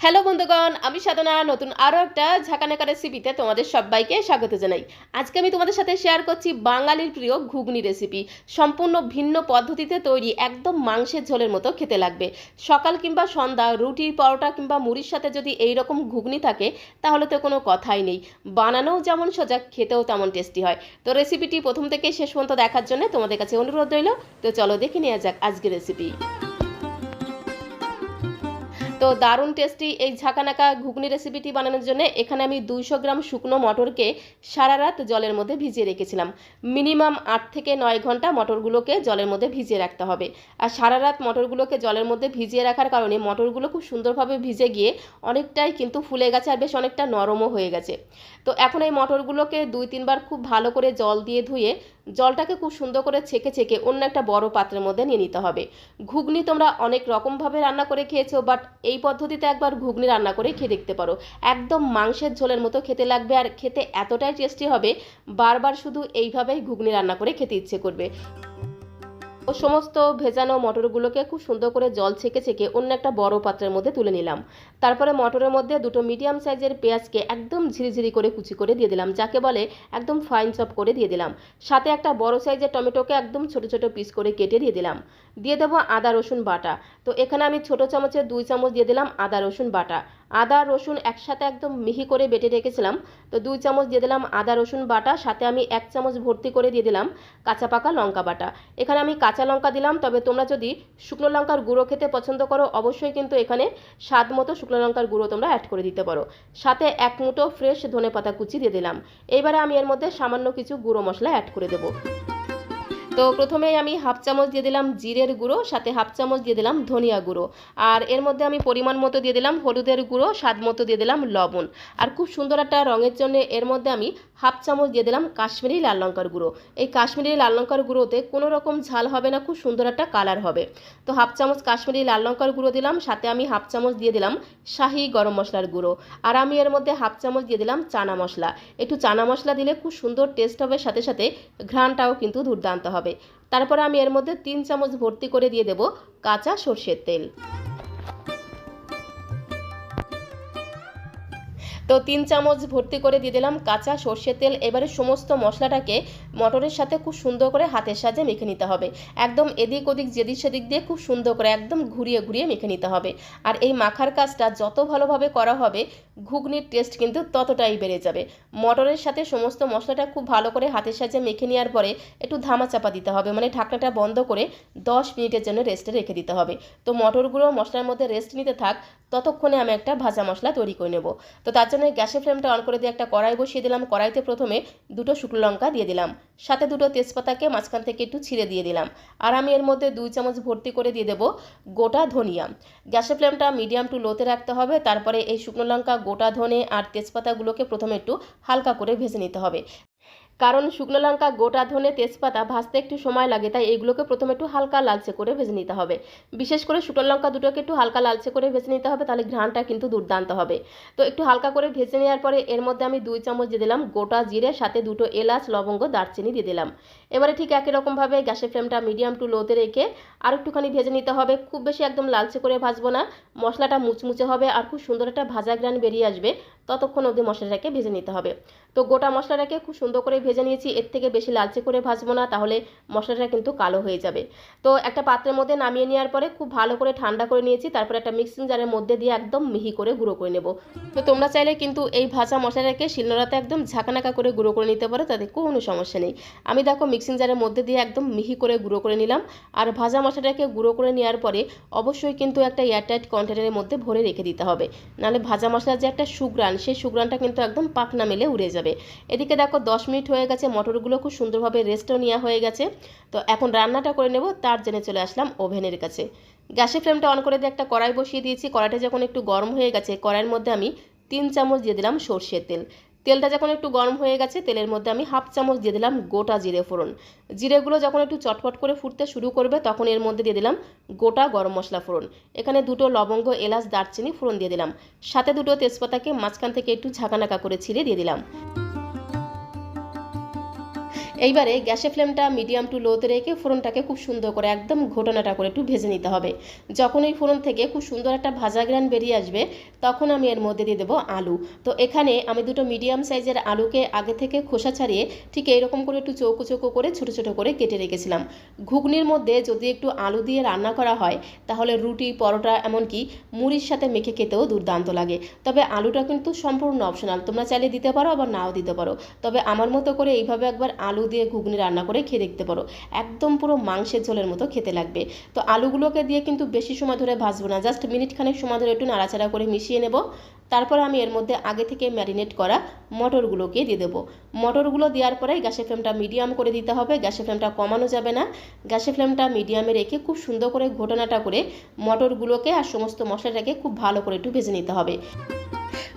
Hello বন্ধুগণ, আমি সাধনা, নতুন আরও একটা ঝাঁকানাকা রেসিপিতে তোমাদের সবাইকে স্বাগত জানাই। আজকে আমি তোমাদের সাথে শেয়ার করছি বাঙালির প্রিয় ঘুগনি রেসিপি সম্পূর্ণ ভিন্ন পদ্ধতিতে তৈরি একদম মাংসের ঝোলের মতো খেতে লাগবে। সকাল কিংবা সন্ধ্যা রুটি পরোটা কিংবা মুড়ির সাথে যদি এই রকম ঘুগনি থাকে, তাহলে তো কোনো কথাই নেই। বানানোও যেমন সোজা, খেতেও তেমন টেস্টি হয়। তো রেসিপিটি প্রথম থেকে শেষ পর্যন্ত দেখার জন্য তোমাদের কাছে অনুরোধ রইল। তো চলো দেখে নেওয়া যাক আজকের রেসিপি তো দারুণ টেস্টি এই ঝাঁকানাকা ঘুগনি রেসিপিটি বানানোর জন্য এখানে আমি দুইশো গ্রাম শুকনো মটরকে সারা রাত জলের মধ্যে ভিজিয়ে রেখেছিলাম। মিনিমাম আট থেকে নয় ঘণ্টা মটরগুলোকে জলের মধ্যে ভিজিয়ে রাখতে হবে। আর সারা রাত মটরগুলোকে জলের মধ্যে ভিজিয়ে রাখার কারণে মটরগুলো খুব সুন্দরভাবে ভিজে গিয়ে অনেকটাই কিন্তু ফুলে গেছে আর বেশ অনেকটা নরমও হয়ে গেছে। তো এখন এই মটরগুলোকে দুই তিনবার খুব ভালো করে জল দিয়ে ধুয়ে জলটাকে খুব সুন্দর করে ছেঁকে ছেঁকে অন্য একটা বড় পাত্রের মধ্যে নিয়ে নিতে হবে। ঘুগনি তোমরা অনেক রকমভাবে রান্না করে খেয়েছো বাট এই পদ্ধতিতে একবার ঘুগনি রান্না করে খেয়ে দেখতে পারো। একদম মাংসের ঝোলের মতো খেতে লাগবে আর খেতে এতটাই টেস্টি হবে, বারবার শুধু এইভাবেই ঘুগনি রান্না করে খেতে ইচ্ছে করবে। ও সমস্ত ভেজানো মটরগুলোকে খুব সুন্দর করে জল ছেঁকে ছেঁকে অন্য একটা বড় পাত্রের মধ্যে তুলে নিলাম। তারপরে মটরের মধ্যে দুটো মিডিয়াম সাইজের পেঁয়াজকে একদম ঝিরিঝিরি করে কুচি করে দিয়ে দিলাম, যাকে বলে একদম ফাইন চপ করে দিয়ে দিলাম। সাথে একটা বড় সাইজের টমেটোকে একদম ছোট ছোট পিস করে কেটে দিয়ে দিলাম। দিয়ে দেবো আদা, রসুন বাটা। তো এখানে আমি ছোট চামচের দুই চামচ দিয়ে দিলাম আদা, রসুন বাটা। আদা, রসুন একসাথে একদম মিহি করে বেটে রেখেছিলাম। তো দুই চামচ দিয়ে দিলাম আদা, রসুন বাটা, সাথে আমি এক চামচ ভর্তি করে দিয়ে দিলাম কাঁচা পাকা লঙ্কা বাটা। এখানে আমি কাঁচা লঙ্কা দিলাম, তবে তোমরা যদি শুকনো লঙ্কার গুঁড়ো খেতে পছন্দ করো, অবশ্যই কিন্তু এখানে স্বাদ মতো শুকনো লঙ্কার গুঁড়ো তোমরা অ্যাড করে দিতে পারো। সাথে এক মুঠো ফ্রেশ ধনে পাতা কুচি দিয়ে দিলাম। এইবারে আমি এর মধ্যে সামান্য কিছু গুঁড়ো মশলা অ্যাড করে দেবো। তো প্রথমেই আমি হাফ চামচ দিয়ে দিলাম জিরের গুঁড়ো, সাথে হাফ চামচ দিয়ে দিলাম ধনিয়া গুঁড়ো। আর এর মধ্যে আমি পরিমাণ মতো দিয়ে দিলাম হলুদের গুঁড়ো, স্বাদ মতো দিয়ে দিলাম লবণ। আর খুব সুন্দর একটা রঙের জন্য এর মধ্যে আমি হাফ চামচ দিয়ে দিলাম কাশ্মীরি লাল লঙ্কার গুঁড়ো। এই কাশ্মীরি লাল লঙ্কার গুঁড়োতে কোনো রকম ঝাল হবে না, খুব সুন্দর একটা কালার হবে। তো হাফ চামচ কাশ্মীরি লাল লঙ্কার গুঁড়ো দিলাম, সাথে আমি হাফ চামচ দিয়ে দিলাম শাহি গরম মশলার গুঁড়ো। আর আমি এর মধ্যে হাফ চামচ দিয়ে দিলাম চানা মশলা। একটু চানা মশলা দিলে খুব সুন্দর টেস্ট হবে, সাথে সাথে ঘ্রাণটাও কিন্তু দুর্দান্ত হবে। তারপরে আমি এর মধ্যে তিন চামচ ভর্তি করে দিয়ে দেব কাঁচা সর্ষের তেল। তো তিন চামচ ভর্তি করে দিয়ে দিলাম কাঁচা সর্ষের তেল। এবারে সমস্ত মশলাটাকে মটরের সাথে খুব সুন্দর করে হাতের সাহায্যে মেখে নিতে হবে। একদম এদিক ওদিক, যেদিক সেদিক দিয়ে খুব সুন্দর করে একদম ঘুরিয়ে ঘুরিয়ে মেখে নিতে হবে। আর এই মাখার কাজটা যত ভালোভাবে করা হবে, ঘুগনির টেস্ট কিন্তু ততটাই বেড়ে যাবে। মটরের সাথে সমস্ত মশলাটা খুব ভালো করে হাতের সাহায্যে মেখে নেওয়ার পরে একটু ধামা চাপা দিতে হবে। মানে ঢাকনাটা বন্ধ করে দশ মিনিটের জন্য রেস্টে রেখে দিতে হবে। তো মটরগুলো মশলার মধ্যে রেস্ট নিতে থাক, ততক্ষণে আমি একটা ভাজা মশলা তৈরি করে নেব। তো তার জন্য গ্যাসের ফ্লেমটা অন করে দিয়ে একটা কড়াই বসিয়ে দিলাম। কড়াইতে প্রথমে দুটো শুকনো লঙ্কা দিয়ে দিলাম। সাথে দুটো তেজপাতাকে মাঝখান থেকে একটু ছিঁড়ে দিয়ে দিলাম। আর আমি এর মধ্যে দুই চামচ ভর্তি করে দিয়ে দেবো গোটা ধনিয়া। গ্যাসের ফ্লেমটা মিডিয়াম টু লোতে রাখতে হবে। তারপরে এই শুকনো লঙ্কা, গোটা ধনে আর তেজপাতাগুলোকে প্রথমে একটু হালকা করে ভেজে নিতে হবে। কারণ শুকনো লঙ্কা, গোটা ধনে, তেজপাতা ভাজতে একটু সময় লাগে, তাই এগুলোকে প্রথমে একটু হালকা লালচে করে ভেজে নিতে হবে। বিশেষ করে শুকনো লঙ্কা দুটোকে একটু হালকা লালচে করে ভেজে নিতে হবে, তাহলে ঘ্রাণটা কিন্তু দুর্দান্ত হবে। তো একটু হালকা করে ভেজে নেওয়ার পরে এর মধ্যে আমি দুই চামচ দিয়ে দিলাম গোটা জিরে, সাথে দুটো এলাচ, লবঙ্গ, দারচিনি দিয়ে দিলাম। এবারে ঠিক একই রকমভাবে গ্যাসের ফ্লেমটা মিডিয়াম টু লোতে রেখে আর একটুখানি ভেজে নিতে হবে। খুব বেশি একদম লালচে করে ভাজবো না, মশলাটা মুচমুচে হবে আর খুব সুন্দর একটা ভাজা গ্রান বেরিয়ে আসবে। ততক্ষণ অবধি মশলাটাকে ভেজে নিতে হবে। তো গোটা মশলাটাকে খুব সুন্দর করে ভেজে নিয়েছি। এর থেকে বেশি লালচে করে ভাজবো না, তাহলে মশলাটা কিন্তু কালো হয়ে যাবে। তো একটা পাত্রের মধ্যে নামিয়ে নেওয়ার পরে খুব ভালো করে ঠান্ডা করে নিয়েছি। তারপরে একটা মিক্সিং জারের মধ্যে দিয়ে একদম মিহি করে গুঁড়ো করে নেব। তো তোমরা চাইলে কিন্তু এই ভাজা মশলাটাকে শিলনোড়াতে একদম ঝাঁকানাকা করে গুঁড়ো করে নিতে পারো, তাতে কোনো সমস্যা নেই। আমি দেখো মিক্সিং জারের মধ্যে দিয়ে একদম মিহি করে গুঁড়ো করে নিলাম। আর ভাজা মশলাটাকে গুঁড়ো করে নেওয়ার পরে অবশ্যই কিন্তু একটা এয়ারটাইট কন্টেনারের মধ্যে ভরে রেখে দিতে হবে। নাহলে ভাজা মশলার যে একটা সুগ্রান সেই সুগ্রানটা কিন্তু একদম পাকনা মেলে উড়ে যাবে। এদিকে দেখো দশ মিনিট হয়ে গেছে, মটরগুলো খুব সুন্দরভাবে রেস্টও নেওয়া হয়ে গেছে। তো এখন রান্নাটা করে নেব, তার জেনে চলে আসলাম ওভেনের কাছে। গ্যাসের ফ্লেমটা অন করে দিয়ে একটা কড়াই বসিয়ে দিয়েছি। কড়াইটা যখন একটু গরম হয়ে গেছে, কড়াইয়ের মধ্যে আমি তিন চামচ দিয়ে দিলাম সর্ষের তেল। তেলটা যখন একটু গরম হয়ে গেছে, তেলের মধ্যে আমি হাফ চামচ দিয়ে দিলাম গোটা জিরে ফোড়ন। জিরেগুলো যখন একটু চটপট করে ফুটতে শুরু করবে, তখন এর মধ্যে দিয়ে দিলাম গোটা গরম মশলা ফোড়ন। এখানে দুটো লবঙ্গ, এলাচ, দারচিনি ফোড়ন দিয়ে দিলাম। সাথে দুটো তেজপাতাকে মাঝখান থেকে একটু ঝাঁকানাকা করে ছিঁড়ে দিয়ে দিলাম। এইবারে গ্যাসের ফ্লেমটা মিডিয়াম টু লোতে রেখে ফোড়নটাকে খুব সুন্দর করে, একদম ঘটনাটা করে একটু ভেজে নিতে হবে। যখন এই ফোড়ন থেকে খুব সুন্দর একটা ভাজা গ্রান বেরিয়ে আসবে, তখন আমি এর মধ্যে দিয়ে দেবো আলু। তো এখানে আমি দুটো মিডিয়াম সাইজের আলুকে আগে থেকে খোসা ছাড়িয়ে ঠিক এইরকম করে একটু চৌকো চৌকো করে ছোটো ছোটো করে কেটে রেখেছিলাম। ঘুগনির মধ্যে যদি একটু আলু দিয়ে রান্না করা হয়, তাহলে রুটি, পরোটা, এমনকি মুড়ির সাথে মেখে খেতেও দুর্দান্ত লাগে। তবে আলুটা কিন্তু সম্পূর্ণ অপশনাল তোমরা চাইলে দিতে পারো, আবার নাও দিতে পারো। তবে আমার মতো করে এইভাবে একবার আলু দিয়ে ঘুগনি রান্না করে খেয়ে দেখতে পারো। একদম পুরো মাংসের ঝোলের মতো খেতে লাগবে। তো আলুগুলোকে দিয়ে কিন্তু বেশি সময় ধরে ভাজবো না। জাস্ট মিনিট খানেক সময় ধরে একটু নাড়াচাড়া করে মিশিয়ে নেব। তারপর আমি এর মধ্যে আগে থেকে ম্যারিনেট করা মটরগুলোকে দিয়ে দেবো। মটরগুলো দেওয়ার পরে গ্যাসের ফ্লেমটা মিডিয়াম করে দিতে হবে। গ্যাসের ফ্লেমটা কমানো যাবে না। গ্যাসের ফ্লেমটা মিডিয়ামে রেখে খুব সুন্দর করে ঘটনাটা করে মটরগুলোকে আর সমস্ত মশলাটাকে খুব ভালো করে একটু ভেজে নিতে হবে।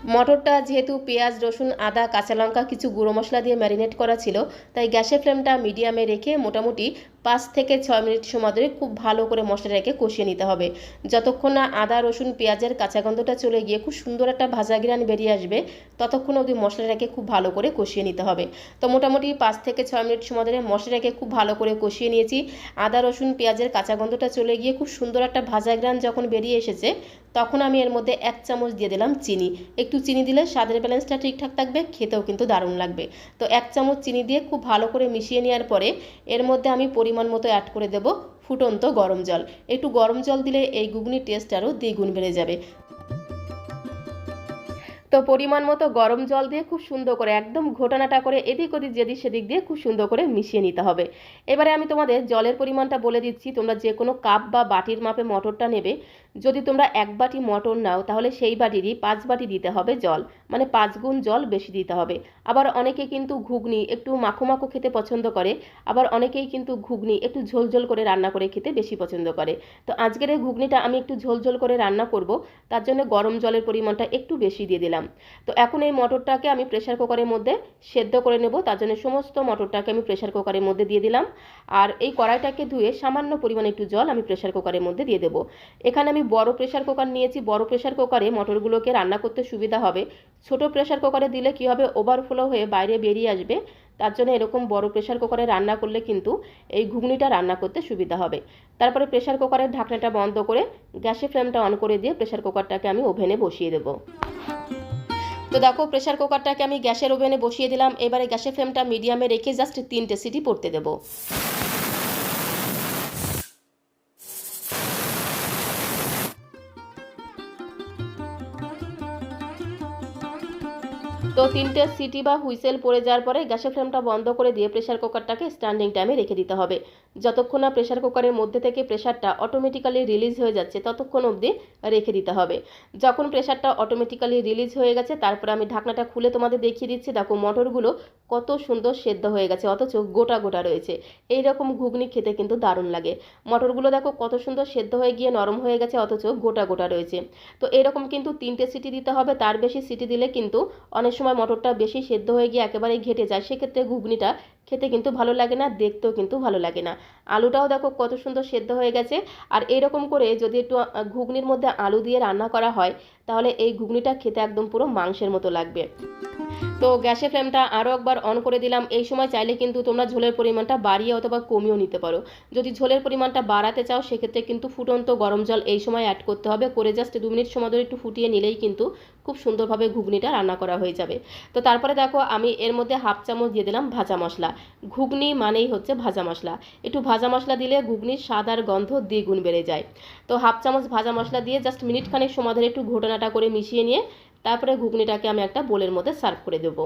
মটরটা যেহেতু পেঁয়াজ, রসুন, আদা, কাঁচা লঙ্কা, কিছু গুঁড়ো মশলা দিয়ে ম্যারিনেট করা ছিল, তাই গ্যাসের ফ্লেমটা মিডিয়ামে রেখে মোটামুটি পাঁচ থেকে ছয় মিনিট সময় ধরে খুব ভালো করে মশলাটাকে কষিয়ে নিতে হবে। যতক্ষণ না আদা, রসুন, পেঁয়াজের কাঁচা গন্ধটা চলে গিয়ে খুব সুন্দর একটা ভাজা গ্রান বেরিয়ে আসবে, ততক্ষণ অবধি মশলাটাকে খুব ভালো করে কষিয়ে নিতে হবে। তো মোটামুটি পাঁচ থেকে ছয় মিনিট সময় ধরে মশলাটাকে খুব ভালো করে কষিয়ে নিয়েছি। আদা, রসুন, পেঁয়াজের কাঁচা গন্ধটা চলে গিয়ে খুব সুন্দর একটা ভাজা গ্রান যখন বেরিয়ে এসেছে, তখন আমি এর মধ্যে এক চামচ দিয়ে দিলাম চিনি। একটু চিনি দিলে স্বাদের ব্যালেন্সটা ঠিকঠাক থাকবে, খেতেও কিন্তু দারুণ লাগবে। তো এক চামচ চিনি দিয়ে খুব ভালো করে মিশিয়ে নেওয়ার পরে এর মধ্যে আমি পরিমাণ মতো অ্যাড করে দেব ফুটন্ত গরম জল। একটু গরম জল দিলে এই ঘুগনির টেস্ট আরও দ্বিগুণ বেড়ে যাবে। তো পরিমাণ মতো গরম জল দিয়ে খুব সুন্দর করে, একদম ঘোটানাটা করে এদিক ওদিক, যেদিক সেদিক দিয়ে খুব সুন্দর করে মিশিয়ে নিতে হবে। এবারে আমি তোমাদের জলের পরিমাণটা বলে দিচ্ছি, তোমরা যে কোনো কাপ বা বাটির মাপে মটরটা নেবে। যদি তোমরা এক বাটি মটর নাও, তাহলে সেই বাটিরই পাঁচ বাটি দিতে হবে জল। মানে পাঁচ গুণ জল বেশি দিতে হবে। আবার অনেকে কিন্তু ঘুগনি একটু মাখো মাখো খেতে পছন্দ করে, আবার অনেকেই কিন্তু ঘুগনি একটু ঝোল ঝোল করে রান্না করে খেতে বেশি পছন্দ করে। তো আজকের এই ঘুগনিটা আমি একটু ঝোল ঝোল করে রান্না করব, তার জন্য গরম জলের পরিমাণটা একটু বেশি দিয়ে দিলাম। তো এখন এই মটরটাকে আমি প্রেশার কুকারের মধ্যে সেদ্ধ করে নেব, তার জন্য সমস্ত মটরটাকে আমি প্রেশার কুকারের মধ্যে দিয়ে দিলাম। আর এই কড়াইটাকে ধুয়ে সামান্য পরিমাণে একটু জল আমি প্রেশার কুকারের মধ্যে দিয়ে দেবো। এখানে আমি বড় প্রেশার কুকার নিয়েছি, বড় প্রেশার কুকারে মটরগুলোকে রান্না করতে সুবিধা হবে। ছোট প্রেশার কুকারে দিলে কি হবে? ওভারফ্লো হয়ে বাইরে বেরিয়ে আসবে। তার জন্য এরকম বড় প্রেশার কুকারে রান্না করলে কিন্তু এই ঘুগনিটা রান্না করতে সুবিধা হবে। তারপরে প্রেশার কুকারের ঢাকনাটা বন্ধ করে গ্যাসের ফ্লেমটা অন করে দিয়ে প্রেশার কুকারটাকে আমি ওভেনে বসিয়ে দেবো। তো দেখো প্রেশার কুকারটাকে আমি গ্যাসের ওভেনে বসিয়ে দিলাম। এবারে গ্যাসের ফ্লেমটা মিডিয়ামে রেখে জাস্ট তিনটে সিটি পড়তে দেবো। তো তিনটে সিটি বা হুইসেল পড়ে যাওয়ার পরে গ্যাসের ফ্লেমটা বন্ধ করে দিয়ে প্রেশার কুকারটাকে স্ট্যান্ডিং টাইমে রেখে দিতে হবে। যতক্ষণ না প্রেশার কুকারের মধ্যে থেকে প্রেশারটা অটোমেটিক্যালি রিলিজ হয়ে যাচ্ছে, ততক্ষণ অবধি রেখে দিতে হবে। যখন প্রেশারটা অটোমেটিক্যালি রিলিজ হয়ে গেছে, তারপর আমি ঢাকনাটা খুলে তোমাদের দেখিয়ে দিচ্ছি। দেখো, মটরগুলো কত সুন্দর সেদ্ধ হয়ে গেছে, অথচ গোটা গোটা রয়েছে। এই রকম ঘুগনি খেতে কিন্তু দারুণ লাগে। মটরগুলো দেখো কত সুন্দর সেদ্ধ হয়ে গিয়ে নরম হয়ে গেছে, অথচ গোটা গোটা রয়েছে। তো এরকম কিন্তু তিনটে সিটি দিতে হবে, তার বেশি সিটি দিলে কিন্তু অনেক সময় মটরটা বেশি সেদ্ধ হয়ে গিয়ে একেবারে ঘেটে যায়। সেক্ষেত্রে ঘুগনিটা খেতে কিন্তু ভালো লাগে না, দেখতেও কিন্তু ভালো লাগে না। আলুটাও দেখো কত সুন্দর সেদ্ধ হয়ে গেছে। আর এরকম করে যদি একটু ঘুগনির মধ্যে আলু দিয়ে রান্না করা হয়, তাহলে এই ঘুগনিটা খেতে একদম পুরো মাংসের মতো লাগবে। তো গ্যাসের ফ্লেমটা আরও একবার অন করে দিলাম। এই সময় চাইলে কিন্তু তোমরা ঝোলের পরিমাণটা বাড়িয়ে অথবা কমিয়েও নিতে পারো। যদি ঝোলের পরিমাণটা বাড়াতে চাও, সেক্ষেত্রে কিন্তু ফুটন্ত গরম জল এই সময় অ্যাড করতে হবে। করে জাস্ট দু মিনিট সময় ধরে একটু ফুটিয়ে নিলেই কিন্তু খুব সুন্দরভাবে ঘুগনিটা রান্না করা হয়ে যাবে। তো তারপরে দেখো, আমি এর মধ্যে হাফ চামচ দিয়ে দিলাম ভাজা মশলা। ঘুগনি মানেই হচ্ছে ভাজা মশলা। একটু ভাজা মশলা দিলে ঘুগনির স্বাদ আর গন্ধ দ্বিগুণ বেড়ে যায়। তো হাফ চামচ ভাজা মশলা দিয়ে জাস্ট মিনিট খানেক সময় ধরে একটু ঘটনাটা করে মিশিয়ে নিয়ে তারপরে ঘুগনিটাকে আমি একটা বোলের মধ্যে সার্ভ করে দেবো।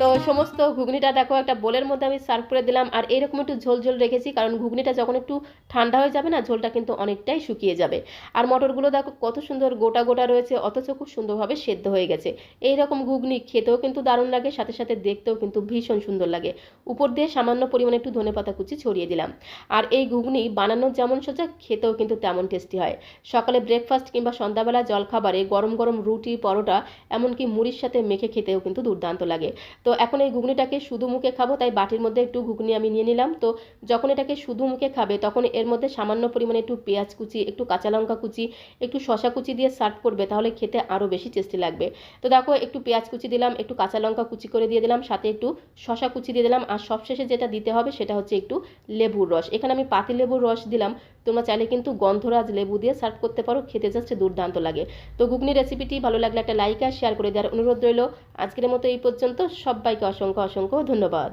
তো সমস্ত ঘুগনিটা দেখো, একটা বোলের মধ্যে আমি সার্ভ করে দিলাম, আর এরকম একটু ঝোল ঝোল রেখেছি, কারণ ঘুগনিটা যখন একটু ঠান্ডা হয়ে যাবে না, ঝোলটা কিন্তু অনেকটাই শুকিয়ে যাবে। আর মটরগুলো দেখো, কত সুন্দর গোটা গোটা রয়েছে, অথচ খুব সুন্দরভাবে সেদ্ধ হয়ে গেছে। এই রকম ঘুগনি খেতেও কিন্তু দারুণ লাগে, সাথে সাথে দেখতেও কিন্তু ভীষণ সুন্দর লাগে। উপর দিয়ে সামান্য পরিমাণে একটু ধনে পাতা কুচি ছড়িয়ে দিলাম। আর এই ঘুগনি বানানোর যেমন সোজা, খেতেও কিন্তু তেমন টেস্টি হয়। সকালে ব্রেকফাস্ট কিংবা সন্ধ্যাবেলা জলখাবারে গরম গরম রুটি, পরোটা, এমনকি মুড়ির সাথে মেখে খেতেও কিন্তু দুর্দান্ত লাগে। তো এখন এই ঘুগনিটাকে শুধু মুখে খাব, তাই বাটির মধ্যে একটু ঘুগনি আমি নিয়ে নিলাম। তো যখন এটাকে শুধু মুখে খাবে, তখন এর মধ্যে সামান্য পরিমাণে একটু পেঁয়াজ কুচি, একটু কাঁচা লঙ্কা কুচি, একটু শশা কুচি দিয়ে সার্ভ করবে, তাহলে খেতে আরও বেশি টেস্টি লাগবে। তো দেখো, একটু পেঁয়াজ কুচি দিলাম, একটু কাঁচা লঙ্কা কুচি করে দিয়ে দিলাম, সাথে একটু শশা কুচি দিয়ে দিলাম, আর সবশেষে যেটা দিতে হবে সেটা হচ্ছে একটু লেবুর রস। এখানে আমি পাতি লেবুর রস দিলাম তোমরা চাইলে কিন্তু গন্ধরাজ লেবু দিয়ে সার্ভ করতে পারো, খেতে যাচ্ছে দুর্দান্ত লাগে। তো ঘুগনি রেসিপিটি ভালো লাগলে একটা লাইক আর শেয়ার করে দেওয়ার অনুরোধ রইল। আজকের মতো এই পর্যন্ত, সবাইকে অসংখ্য অসংখ্য ধন্যবাদ।